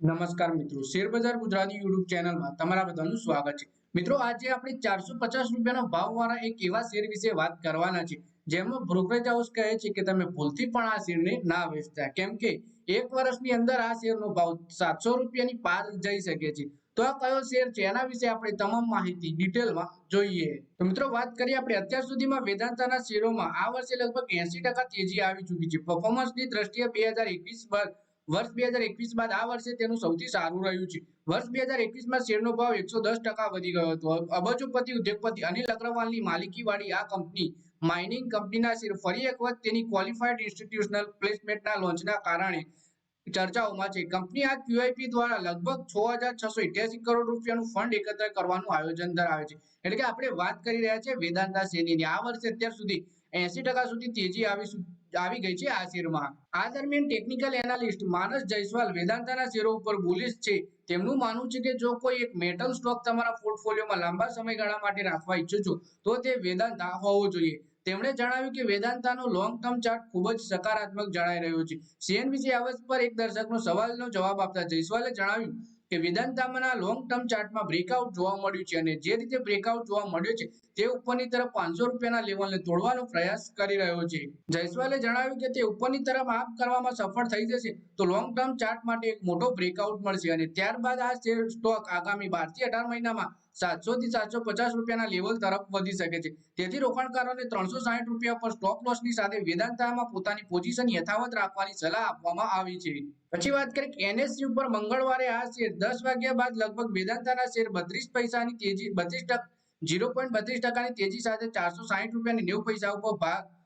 નમસ્કાર મિત્રો. શેરબજાર ગુજરાતી યુટ્યુબ ચેનલમાં તમારા બધાનું સ્વાગત છે. મિત્રો, આજે આપણે ચારસો પચાસ રૂપિયાના ભાવવાળા એક એવા શેર વિશે વાત કરવાના છે, જેમાં બ્રોકરેજ હાઉસ કહે છે કે તમે ભૂલથી પણ આ શેરને ના વેચતા. કેમ કે એક વર્ષની અંદર આ શેરનો ભાવ સાતસો રૂપિયાની પાર જઈ શકે છે. તો આ કયો શેર છે? એના વિશે આપણે તમામ માહિતી ડિટેલમાં જોઈએ. તો મિત્રો, વાત કરીએ આપણે અત્યાર સુધીમાં વેદાંતાના શેરોમાં. આ વર્ષે લગભગ એસી ટકા તેજી આવી ચૂકી છે. પરફોર્મન્સની દ્રષ્ટિએ બે હજાર એકવીસ વર્ષ બે હજાર એકવીસ બાદ આ વર્ષે તેનું સૌથી સારું રહ્યું છે. વર્ષ બે હજાર એકવીસમાં શેરનો ભાવ એકસો દસ ટકા વધી ગયો હતો. અબજોપતિ ઉદ્યોગપતિ અનિલ અગ્રવાલની માલિકીવાળી આ કંપની માઇનિંગ કંપનીના શેર ફરી એક વખત તેની ક્વોલિફાઈડ ઇન્સ્ટિટ્યુશનલ પ્લેસમેન્ટના લોન્ચના કારણે ચર્ચાઓમાં છે. કંપની આ ક્યુઆઈપી દ્વારા લગભગ છ હજાર છસો ઇઠ્યાસી કરોડ રૂપિયાનું ફંડ એકત્ર કરવાનું આયોજન ધરાવે છે. એટલે કે આપણે વાત કરી રહ્યા છીએ વેદાંતા શેરની. આ વર્ષે અત્યાર સુધી એસી ટકા સુધી તેજી આવી આવી ગઈ છે આ શેરમાં આ દરમિયાન ટેકનિકલ એનાલિસ્ટ માનસ જયસ્વાલ વેદાંતાના શેરો ઉપર બુલિશ છે, તેમનું માનવું છે કે જો કોઈ એક મેટલ સ્ટોક તમારા પોર્ટફોલિયોમાં લાંબા સમયગાળા માટે રાખવા ઈચ્છો છો, તો તે વેદાંતા હોવો જોઈએ. તેમણે જણાવ્યું કે વેદાંતાનો લોંગ ટર્મ ચાર્ટ ખૂબ જ સકારાત્મક જણાઈ રહ્યો છે. સીએનબીસી આવસ પર એક દર્શકનો સવાલનો જવાબ આપતા જયસ્વાલે જણાવ્યું કે વેદાંતામાંના લોંગ ટર્મ ચાર્ટમાં બ્રેકઆઉટ જોવા મળ્યું છે અને જે રીતે બ્રેકઆઉટ જોવા મળ્યો છે, તે ઉપરની તરફ પાંચસો રૂપિયાના લેવલને તોડવાનો પ્રયાસ કરી રહ્યો છે. જયસ્વાલે જણાવ્યું કે તે ઉપરની તરફ આપ કરવામાં સફળ થઈ જશે, તો લોંગ ટર્મ ચાર્ટ માટે એક મોટો બ્રેકઆઉટ મળશે અને ત્યારબાદ આ શેર સ્ટોક આગામી બારથી અઢાર મહિનામાં સાતસો થી સાતસો પચાસ રૂપિયાના લેવલ તરફ વધી શકે છે. તેથી રોકાણકારોને ત્રણસો સાઠ રૂપિયા પર સ્ટોપ લોસની સાથે વેદાંતામાં પોતાની પોઝિશન યથાવત રાખવાની સલાહ આપવામાં આવી છે. પછી વાત કરીએ એનએસસી ઉપર મંગળવારે આ શેર દસ વાગ્યા બાદ લગભગ વેદાંતાના શેર બત્રીસ પૈસાની તેજી, બત્રીસ જીરો પોઈન્ટ બત્રીસ ટકાની તેજી સાથે ચારસો સાહીઠ રૂપિયાની નેવું પૈસા ઉપર ભાગ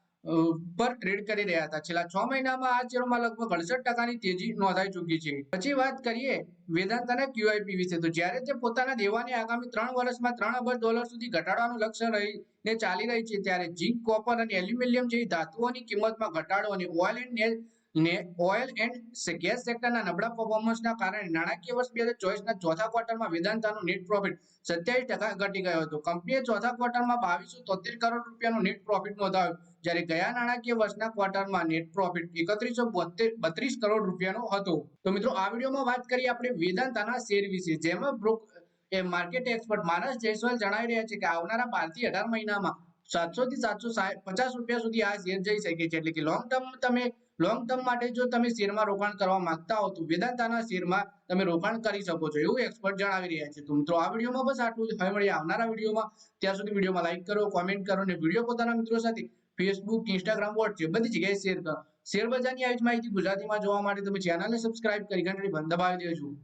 પર ટ્રેડ કરી રહ્યા હતા. છેલ્લા છ મહિનામાં આ શેરોમાં લગભગ અડસઠ ટકાની તેજી નોંધાઈ ચૂકી છે. પછી વાત કરીએ વેદાંતાના ક્યુઆઈપી વિશે. તો જ્યારે તે પોતાના દેવાની આગામી ત્રણ વર્ષમાં ત્રણ અબજ ડોલર સુધી ઘટાડવાનું લક્ષ્ય રહીને ચાલી રહી છે, ત્યારે ઝીંક કોપર અને એલ્યુમિનિયમ જેવી ધાતુઓની કિંમતમાં ઘટાડો અને ઓઇલ એન્ડ ને ઓઇલ એન્ડ ગેસ સેક્ટરના નબળા પરફોર્મન્સના કારણે નાણાકીય વર્ષ બે હજાર ચોવીસના ચોથા ક્વાર્ટરમાં વેદાંતાનું નેટ પ્રોફિટ સત્યાવીસ ટકા ઘટી ગયો હતો. કંપનીએ ચોથા ક્વાર્ટરમાં બાવીસો તોતેર કરોડ રૂપિયાનું નેટ પ્રોફિટ નોંધાવ્યો. જ્યારે ગયા નાણાકીય વર્ષના ક્વાર્ટરમાં નેટ પ્રોફિટ એકત્રીસો બોતેર બત્રીસ કરોડ રૂપિયાનો હતો. તો મિત્રો, આ વિડીયોમાં વાત કરીએ આપણે વેદાંતાના શેર વિશે. જેમાં બ્રોક એ માર્કેટ એક્સપર્ટ માનસ જયસ્વાલ જણાવી રહ્યા છે કે આવનારા બારથી અઢાર મહિનામાં સાતસો થી સાતસો પચાસ રૂપિયા સુધી આ શેર જઈ શકે છે. એટલે કે લોંગ ટર્મ તમે લોંગ ટર્મ માટે જો તમે શેરમાં રોકાણ કરવા માંગતા હો તો વેદાંતાના શેરમાં તમે રોકાણ કરી શકો છો એવું એક્સપર્ટ જણાવી રહ્યા છે. તો મિત્રો, આ વિડીયોમાં બસ આટલું જ. હવે મળી આવનારા વિડીયોમાં. ત્યાં સુધી વિડીયોમાં લાઈક કરો કોમેન્ટ કરો અને વીડિયો પોતાના મિત્રો સાથે ફેસબુક ઇન્સ્ટાગ્રામ વોટ્સએપ બધી જગ્યાએ શેર કરો. શેર બજારની આવી જ માહિતી ગુજરાતીમાં જોવા માટે તમે ચેનલને સબસ્ક્રાઇબ કરી ઘંટડી બંધ દબાવી દેજો.